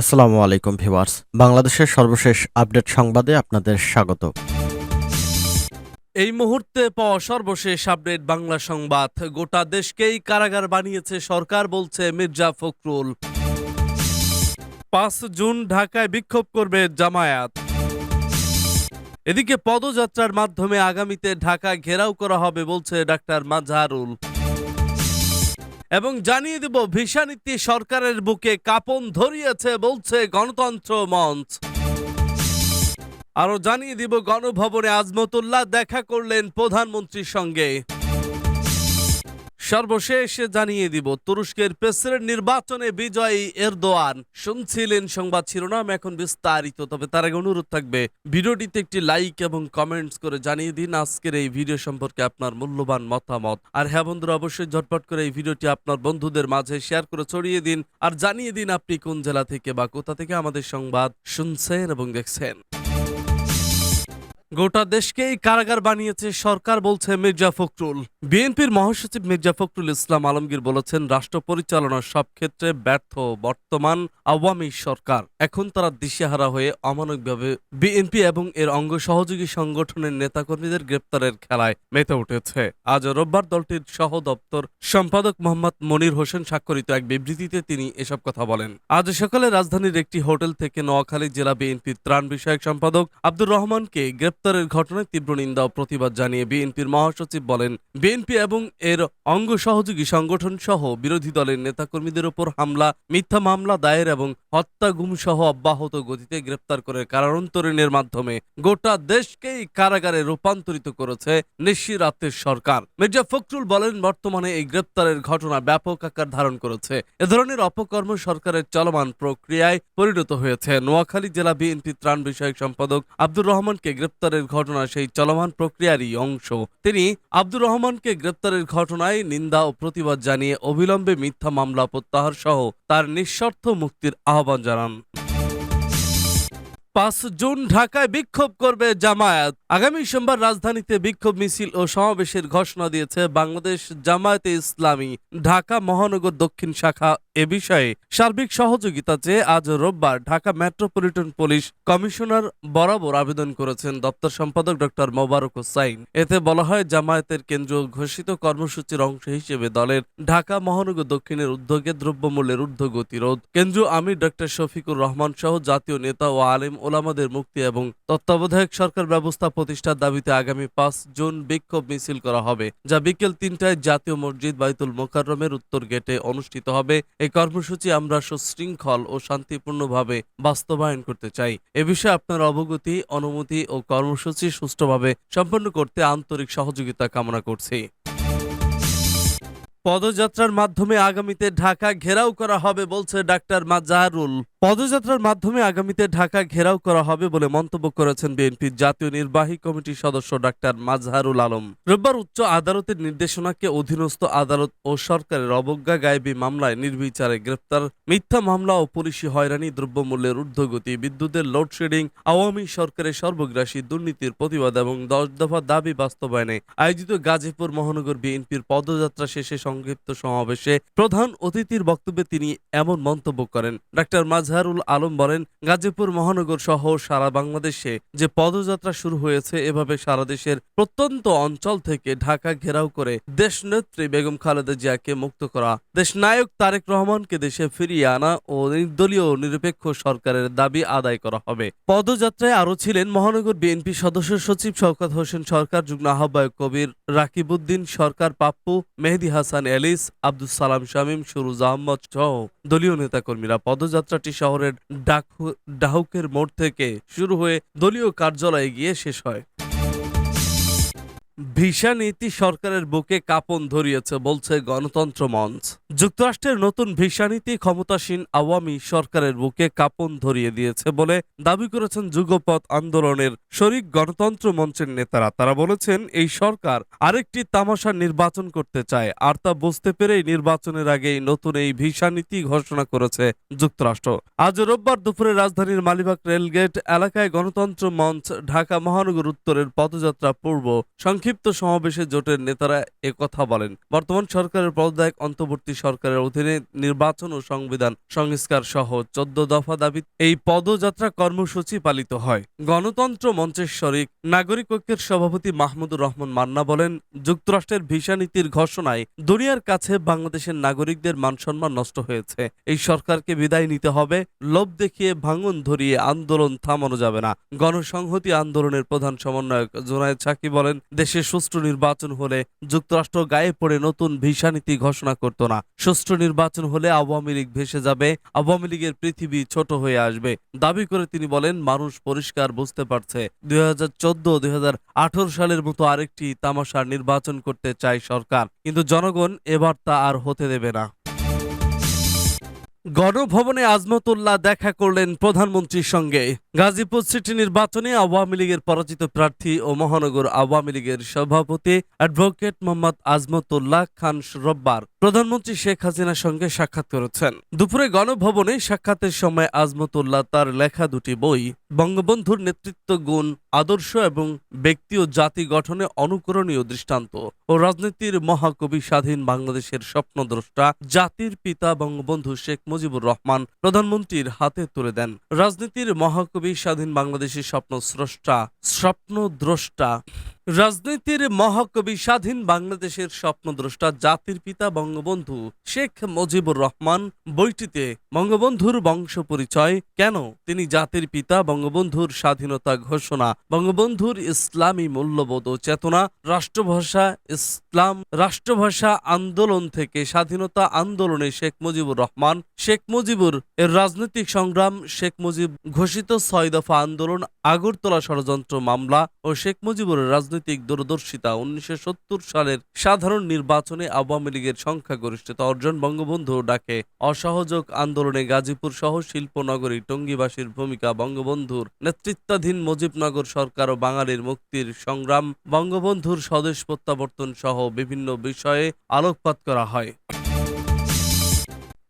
আসসালামু আলাইকুম ভিউয়ার্স। বাংলাদেশের সর্বশেষ আপডেট সংবাদে আপনাদের স্বাগত। এই মুহূর্তে পাওয়া সর্বশেষ আপডেট বাংলা সংবাদ। গোটা দেশকেই কারাগার বানিয়েছে সরকার, বলছে মির্জা ফখরুল। পাঁচ জুন ঢাকায় বিক্ষোভ করবে জামায়াত। এদিকে পদযাত্রার মাধ্যমে আগামীতে ঢাকা ঘেরাও করা হবে, বলছে ডাক্তার মাজহারুল এবং জানিয়ে দেব, ভিসা নীতি সরকারের বুকে কাপন ধরিয়েছে বলছে গণতন্ত্র মঞ্চ। আরও জানিয়ে দিব, গণভবনে আজমতুল্লাহ দেখা করলেন প্রধানমন্ত্রীর সঙ্গে। সর্বশেষ জানিয়ে দিব, তুরস্কের প্রেসিডেন্ট নির্বাচনে বিজয়ী এরদোয়ান। শুনছিলেন সংবাদ শিরোনাম, এখন বিস্তারিত, তবে তার আগে অনুরোধ থাকবে, ভিডিওটিতে একটি লাইক এবং কমেন্টস করে জানিয়ে দিন, আজকের এই ভিডিও সম্পর্কে আপনার মূল্যবান মতামত। আর হ্যাঁ বন্ধুরা, অবশ্যই ঝটপট করে এই ভিডিওটি আপনার বন্ধুদের মাঝে শেয়ার করে ছড়িয়ে দিন, আর জানিয়ে দিন আপনি কোন জেলা থেকে বা কোথা থেকে আমাদের সংবাদ শুনছেন এবং দেখছেন। গোটা দেশকেই কারাগার বানিয়েছে সরকার, বলছে মির্জা ফখরুল। বিএনপির মহাসচিব মির্জা ফখরুল ইসলাম আলমগীর বলেছেন, রাষ্ট্র পরিচালনার সব ক্ষেত্রে ব্যর্থ বর্তমান আওয়ামী সরকার। এখন তারা দিশেহারা হয়ে অমানবিকভাবে বিএনপি এবং এর অঙ্গ সহযোগী সংগঠনের নেতাকর্মীদের গ্রেপ্তারের খেলায় মেতে উঠেছে। আজ রোববার দলটির সহ দপ্তর সম্পাদক মোহাম্মদ মনির হোসেন স্বাক্ষরিত এক বিবৃতিতে তিনি এসব কথা বলেন। আজ সকালে রাজধানীর একটি হোটেল থেকে নোয়াখালী জেলা বিএনপির ত্রাণ বিষয়ক সম্পাদক আব্দুর রহমানকে গ্রেপ্তারের ঘটনায় তীব্র নিন্দা ও প্রতিবাদ জানিয়ে বিএনপির মহাসচিব বলেন, বিএনপি এবং এর অঙ্গ সহযোগী সংগঠন সহ বিরোধী দলের নেতাকর্মীদের উপর হামলা, মিথ্যা মামলা দায়ের এবং হত্যা গুম সহ অব্যাহত গতিতে গ্রেপ্তার করে কারান্তরণের মাধ্যমে গোটা দেশকেই কারাগারে রূপান্তরিত করেছে নিশিরাতের সরকার। মির্জা ফখরুল বলেন, বর্তমানে এই গ্রেপ্তারের ঘটনা ব্যাপক আকার ধারণ করেছে। এ ধরনের অপকর্ম সরকারের চলমান প্রক্রিয়ায় পরিণত হয়েছে। নোয়াখালী জেলা বিএনপি ত্রাণ বিষয়ক সম্পাদক আব্দুর রহমানকে গ্রেপ্তারের ঘটনা সেই চলমান প্রক্রিয়ারই অংশ। তিনি আব্দুর রহমানকে গ্রেপ্তারের ঘটনায় নিন্দা ও প্রতিবাদ জানিয়ে অবিলম্বে মিথ্যা মামলা প্রত্যাহার সহ তার নিঃশর্ত মুক্তির আহ্বান জানান। পাঁচ জুন ঢাকায় বিক্ষোভ করবে জামায়াত। আগামী সোমবার রাজধানীতে বিক্ষোভ মিছিল ও সমাবেশের ঘোষণা দিয়েছে বাংলাদেশ জামায়াতে ইসলামী, ঢাকা মহানগর দক্ষিণ শাখা এ বিষয়ে সার্বিক সহযোগিতা চেয়ে আজ রোববার ঢাকা মেট্রোপলিটন পুলিশ কমিশনার বরাবর আবেদন করেছেন দপ্তর সম্পাদক ডক্টর মোবারক হোসাইন। এতে বলা হয়, জামায়াতের কেন্দ্রীয় ঘোষিত কর্মসূচির অংশ হিসেবে দলের ঢাকা, মহানগর দক্ষিণের উদ্যোগে দ্রব্যমূল্যের ঊর্ধ্বগতি রোধ কেন্দ্রীয় আমির ডক্টর শফিকুর রহমান সহ জাতীয় নেতা ও আলেম ওলামাদের মুক্তি এবং তত্ত্বাবধায়ক সরকার ব্যবস্থা প্রতিষ্ঠার দাবিতে আগামী পাঁচ জুন বিক্ষোভ মিছিল করা হবে, যা বিকেল তিনটায় জাতীয় মসজিদ বাইতুল মোকাররমের উত্তর গেটে অনুষ্ঠিত হবে। কর্মসূচি আমরা সুশৃঙ্খল ও শান্তিপূর্ণভাবে বাস্তবায়ন করতে চাই। এ বিষয়ে আপনার অবগতি, অনুমতি ও কর্মসূচি সুষ্ঠুভাবে সম্পন্ন করতে আন্তরিক সহযোগিতা কামনা করছি। পদযাত্রার মাধ্যমে আগামীতে ঢাকা ঘেরাও করা হবে বলছে ডাক্তার মাজাহারুল পদযাত্রার মাধ্যমে আগামীতে ঢাকা ঘেরাও করা হবে বলে মন্তব্য করেছেন বিএনপির জাতীয় নির্বাহী কমিটির সদস্য ডাক্তার মাজহারুল আলম। রোববার উচ্চ আদালতের নির্দেশনাকে অধীনস্থ আদালত ও সরকারের অবজ্ঞা গায়েবী মামলায় নির্বিচারে গ্রেপ্তার, মিথ্যা মামলা ও পুলিশি হয়রানি, দ্রব্যমূল্যের ঊর্ধ্বগতি, বিদ্যুতের লোডশেডিং, আওয়ামী সরকারের সর্বগ্রাসী দুর্নীতির প্রতিবাদ এবং দশ দফা দাবি বাস্তবায়নে আয়োজিত গাজীপুর মহানগর বিএনপির পদযাত্রা শেষে সংক্ষিপ্ত সমাবেশে প্রধান অতিথির বক্তব্যে তিনি এমন মন্তব্য করেন। ডাক্তার মাজহারুল আলম বলেন, গাজীপুর মহানগর সহ সারা বাংলাদেশে যে পদযাত্রা শুরু হয়েছে, এভাবে সারা দেশের প্রত্যন্ত অঞ্চল থেকে ঢাকা ঘেরাও করে দেশনেত্রী বেগম খালেদা জিয়াকে মুক্ত করা। দেশনায়ক তারেক রহমানকে দেশে ফিরিয়ে আনা ও নির্দলীয় নিরপেক্ষ সরকারের দাবি আদায় করা হবে। পদযাত্রায় আরও ছিলেন মহানগর বিএনপি সদস্য সচিব শওকত হোসেন সরকার, যুগ্ম আহ্বায়ক কবির রাকিবউদ্দিন সরকার, পাপ্পু মেহেদি হাসান এলিস আব্দুল সালাম শামীম, সুরুজ আহমদ সহ দলীয় নেতাকর্মীরা পদযাত্রাটি শহরের ডাকু- ডাহুকের মোড় থেকে শুরু হয়ে দলীয় কার্যালয়ে গিয়ে শেষ হয়। ভিসা নীতি সরকারের বুকে কাপন ধরিয়েছে, বলছে গণতন্ত্র মঞ্চ। যুক্তরাষ্ট্রের নতুন ভিসা নীতি ক্ষমতাসীন আওয়ামী সরকারের বুকে কাপন ধরিয়ে দিয়েছে বলে দাবি করেছেন যুগপথ আন্দোলনের শরিক গণতন্ত্র মঞ্চের নেতারা। তারা বলেছেন, এই সরকার আরেকটি তামাশা নির্বাচন করতে চায়, আর তা বুঝতে পেরেই নির্বাচনের আগেই নতুন এই ভিসা নীতি ঘোষণা করেছে যুক্তরাষ্ট্র। আজ রোববার দুপুরে রাজধানীর মালিবাগ রেলগেট এলাকায় গণতন্ত্র মঞ্চ ঢাকা মহানগর উত্তরের পদযাত্রা পূর্ব সংক্ষিপ্ত সংক্ষিপ্ত সমাবেশে জোটের নেতারা একথা বলেন। বর্তমান সরকারের পদদায়ক অন্তর্বর্তী সরকারের অধীনে নির্বাচন ও সংবিধান সংস্কার সহ চোদ্দ দফা দাবি এই পদযাত্রা কর্মসূচি পালিত হয়। গণতন্ত্র মঞ্চের শরিক নাগরিক ঐক্যের সভাপতি মাহমুদুর রহমান মান্না বলেন, যুক্তরাষ্ট্রের ভিসা নীতির ঘোষণায় দুনিয়ার কাছে বাংলাদেশের নাগরিকদের মানসম্মান নষ্ট হয়েছে। এই সরকারকে বিদায় নিতে হবে, লোভ দেখিয়ে ভাঙন ধরিয়ে আন্দোলন থামানো যাবে না। গণসংহতি আন্দোলনের প্রধান সমন্বয়ক জোনায়েদ সাকি বলেন, দেশে সুষ্ঠু নির্বাচন হলে যুক্তরাষ্ট্র গায়ে পড়ে নতুন ভিসা নীতি ঘোষণা করত না। সুষ্ঠু নির্বাচন হলে আওয়ামী লীগ ভেসে যাবে, আওয়ামী লীগের পৃথিবী ছোট হয়ে আসবে, দাবি করে তিনি বলেন, মানুষ পরিষ্কার বুঝতে পারছে। দুই হাজার চোদ্দ, দুই সালের মতো আরেকটি তামাশার নির্বাচন করতে চায় সরকার, কিন্তু জনগণ এবার তা আর হতে দেবে না। গণভবনে আজমতুল্লাহ দেখা করলেন প্রধানমন্ত্রীর সঙ্গে। গাজীপুর সিটি নির্বাচনে আওয়ামী লীগের পরাজিত প্রার্থী ও মহানগর আওয়ামী লীগের সভাপতি অ্যাডভোকেট মোহাম্মদ আজমতুল্লাহ খান রব্বার প্রধানমন্ত্রী শেখ হাসিনার সঙ্গে সাক্ষাৎ করেছেন। দুপুরে গণভবনে সাক্ষাতের সময় আজমতুল্লাহ তার লেখা দুটি বই, বঙ্গবন্ধুর নেতৃত্ব গুণ, আদর্শ এবং ব্যক্তি ও জাতি গঠনে অনুকরণীয় দৃষ্টান্ত ও রাজনীতির মহাকবি স্বাধীন বাংলাদেশের স্বপ্নদ্রষ্টা জাতির পিতা বঙ্গবন্ধু শেখ মুজিবুর রহমান প্রধানমন্ত্রীর হাতে তুলে দেন। রাজনীতির মহাকবি স্বাধীন বাংলাদেশের স্বপ্ন স্রষ্টা, স্বপ্নদ্রষ্টা। রাজনীতির মহাকবি স্বাধীন বাংলাদেশের স্বপ্নদ্রষ্টা, জাতির পিতা বঙ্গবন্ধু শেখ মুজিবুর রহমান বইটিতে বঙ্গবন্ধুর বংশ পরিচয়, কেন তিনি জাতির পিতা বঙ্গবন্ধুর স্বাধীনতা ঘোষণা, বঙ্গবন্ধুর ইসলামী মূল্যবোধ ও চেতনা, রাষ্ট্রভাষা ইসলাম, রাষ্ট্রভাষা আন্দোলন থেকে স্বাধীনতা আন্দোলনে শেখ মুজিবুর রহমান শেখ মুজিবুর এর রাজনৈতিক সংগ্রাম, শেখ মুজিব ঘোষিত ছয় দফা আন্দোলন, আগরতলা ষড়যন্ত্র মামলা ও শেখ মুজিবুর রাজনৈতিক দূরদর্শিতা উনিশশো সত্তর সালের সাধারণ নির্বাচনে আওয়ামী লীগের সংখ্যাগরিষ্ঠতা অর্জন। বঙ্গবন্ধু ডাকে অসহযোগ আন্দোলনে গাজীপুর সহ শিল্পনগরী টঙ্গীবাসীর ভূমিকা। বঙ্গবন্ধুর নেতৃত্বাধীন মুজিবনগর সরকার ও বাঙালির মুক্তির সংগ্রাম। বঙ্গবন্ধুর স্বদেশ প্রত্যাবর্তন সহ বিভিন্ন বিষয়ে আলোকপাত করা হয়।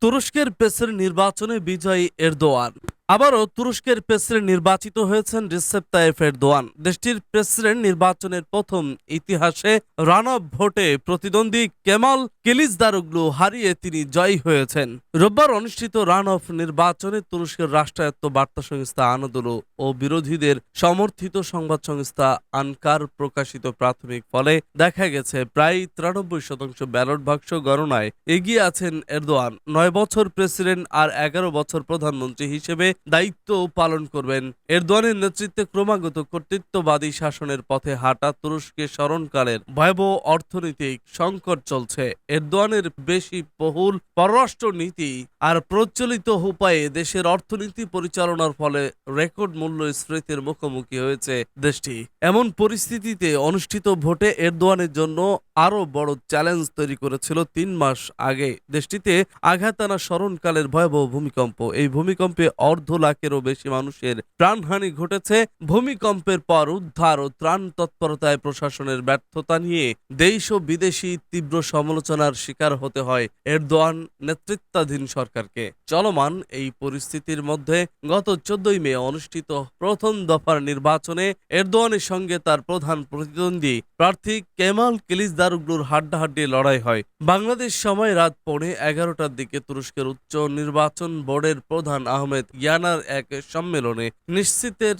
তুরস্কের প্রেসের নির্বাচনে বিজয়ী এরদোয়ান। আবারও তুরস্কের প্রেসিডেন্ট নির্বাচিত হয়েছেন রিসেপ তাইফ এরদোয়ান। দেশটির প্রেসিডেন্ট নির্বাচনের প্রথম ইতিহাসে রান অফ ভোটে প্রতিদ্বন্দ্বী কেমাল কিলিজদারুগলু হারিয়ে তিনি জয়ী হয়েছেন। রোববার অনুষ্ঠিত রান অফ নির্বাচনে তুরস্কের রাষ্ট্রায়ত্ত বার্তা সংস্থা আনাদুলু ও বিরোধীদের সমর্থিত সংবাদ সংস্থা আনকার প্রকাশিত প্রাথমিক ফলে দেখা গেছে, প্রায় তিরানব্বই শতাংশ ব্যালট বাক্স গণনায় এগিয়ে আছেন এরদোয়ান। নয় বছর প্রেসিডেন্ট আর এগারো বছর প্রধানমন্ত্রী হিসেবে দায়িত্ব পালন করবেন। এরদোয়ানের নেতৃত্বে ক্রমাগত কর্তৃত্ববাদী শাসনের পথে হাঁটা তুরস্কের স্মরণকালের ভয়াবহ অর্থনৈতিক সংকট চলছে। এরদোয়ানের বেশি বহুল পররাষ্ট্র নীতি আর প্রচলিত উপায়ে দেশের অর্থনীতি পরিচালনার ফলে রেকর্ড মূল্যস্ফীতির মুখোমুখি হয়েছে দেশটি। এমন পরিস্থিতিতে অনুষ্ঠিত ভোটে এরদোয়ানের জন্য আরও বড় চ্যালেঞ্জ তৈরি করেছিল তিন মাস আগে। দেশটিতে আঘাত আনা স্মরণকালের ভয়াবহ ভূমিকম্প। এই ভূমিকম্পে অর্ধ লাখেরও বেশি মানুষের প্রাণহানি ঘটেছে। ভূমিকম্পের পর উদ্ধার ও ত্রাণ তৎপরতায় প্রশাসনের ব্যর্থতা নিয়ে দেশ ও বিদেশি তীব্র সমালোচনার শিকার হতে হয় এরদোয়ান নেতৃত্বাধীন সরকারকে। চলমান এই পরিস্থিতির মধ্যে গত চোদ্দই মে অনুষ্ঠিত প্রথম দফার নির্বাচনে এরদোয়ানের সঙ্গে তার প্রধান প্রতিদ্বন্দ্বী প্রার্থী কেমাল কিলিজদারুগলুর হাড্ডাহাড্ডি লড়াই হয়। বাংলাদেশ সময় রাত পৌনে এগারোটার দিকে তুরস্কের উচ্চ নির্বাচন বোর্ডের প্রধান আহমেদ ইয়ানার এক সম্মেলনে নিশ্চিতের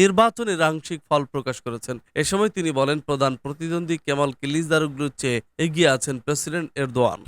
নির্বাচনের আংশিক ফল প্রকাশ করেছেন। এ সময় তিনি বলেন, প্রধান প্রতিদ্বন্দ্বী কেমাল কিলিজদারুগলুর চেয়ে এগিয়ে আছেন প্রেসিডেন্ট এরদোয়ান।